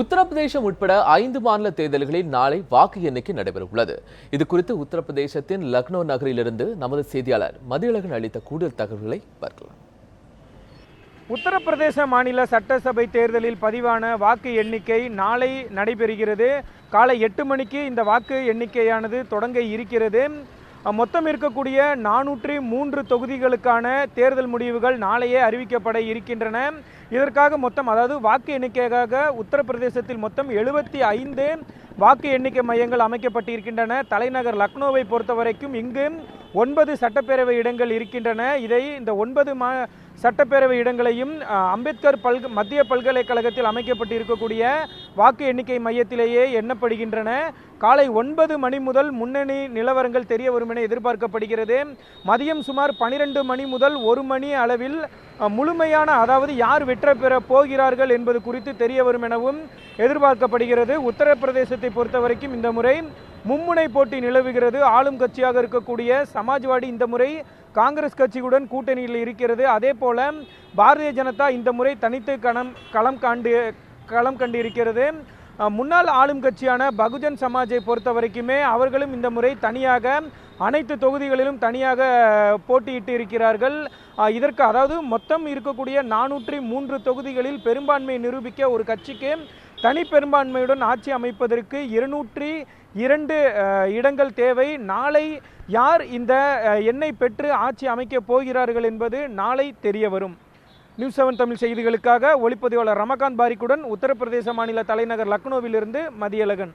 உத்தரப்பிரதேசம் உட்பட ஐந்து மாநில தேர்தல்களில் நாளை வாக்கு எண்ணிக்கை நடைபெற உள்ளது இது குறித்து உத்தரப்பிரதேசத்தின் லக்னோ நகரிலிருந்து நமது செய்தியாளர் மதியழகன் அளித்த கூடுதல் தகவல்களை பார்க்கலாம். உத்தரப்பிரதேச மாநில சட்டசபை தேர்தலில் பதிவான வாக்கு எண்ணிக்கை நாளை நடைபெறுகிறது. காலை எட்டு மணிக்கு இந்த வாக்கு எண்ணிக்கையானது தொடங்க இருக்கிறது. மொத்தம் இருக்கக்கூடிய நானூற்றி மூன்று தொகுதிகளுக்கான தேர்தல் முடிவுகள் நாளையே அறிவிக்கப்பட இருக்கின்றன. இதற்காக மொத்தம் அதாவது வாக்கு எண்ணிக்கைக்காக உத்தரப்பிரதேசத்தில் மொத்தம் எழுபத்தி ஐந்து வாக்கு எண்ணிக்கை மையங்கள் அமைக்கப்பட்டிருக்கின்றன. தலைநகர் லக்னோவை பொறுத்த வரைக்கும் இங்கு ஒன்பது சட்டப்பேரவை இடங்கள் இருக்கின்றன. இதை இந்த ஒன்பது மா சட்டப்பேரவை இடங்களையும் அம்பேத்கர் பல்க மத்திய பல்கலைக்கழகத்தில் அமைக்கப்பட்டு இருக்கக்கூடிய வாக்கு எண்ணிக்கை மையத்திலேயே எண்ணப்படுகின்றன. காலை ஒன்பது மணி முதல் முன்னணி நிலவரங்கள் தெரிய வரும் என எதிர்பார்க்கப்படுகிறது. மதியம் சுமார் பனிரெண்டு மணி முதல் ஒரு மணி அளவில் முழுமையான அதாவது யார் வெற்ற பெற போகிறார்கள் என்பது குறித்து தெரிய வரும் எனவும் எதிர்பார்க்கப்படுகிறது. உத்தரப்பிரதேசத்தை பொறுத்த வரைக்கும் இந்த முறை மும்முனை போட்டி நிலவுகிறது. ஆளும் கட்சியாக இருக்கக்கூடிய சமாஜ்வாடி இந்த முறை காங்கிரஸ் கட்சியுடன் கூட்டணியில் இருக்கிறது. அதே போல பாரதிய ஜனதா இந்த முறை தனித்து களம் களம் காண்டு களம் கண்டு இருக்கிறது முன்னாள் ஆளும் கட்சியான பகுஜன் சமாஜை பொறுத்த வரைக்குமே அவர்களும் இந்த முறை தனியாக அனைத்து தொகுதிகளிலும் தனியாக போட்டியிட்டு இருக்கிறார்கள். இதற்கு அதாவது மொத்தம் இருக்கக்கூடிய நானூற்றி மூன்று தொகுதிகளில் பெரும்பான்மை நிரூபிக்க ஒரு கட்சிக்கு தனி பெரும்பான்மையுடன் ஆட்சி அமைப்பதற்கு இருநூற்றி இரண்டு இடங்கள் தேவை. நாளை யார் இந்த அஹ், எண்ணை பெற்று ஆட்சி அமைக்கப் போகிறார்கள் என்பது நாளை தெரிய வரும். நியூஸ் செவன் தமிழ் செய்திகளுக்காக ஒளிப்பதிவாளர் ரமகாந்த் பாரிக்குடன் உத்தரப்பிரதேச மாநில தலைநகர் லக்னோவிலிருந்து மதியழகன்.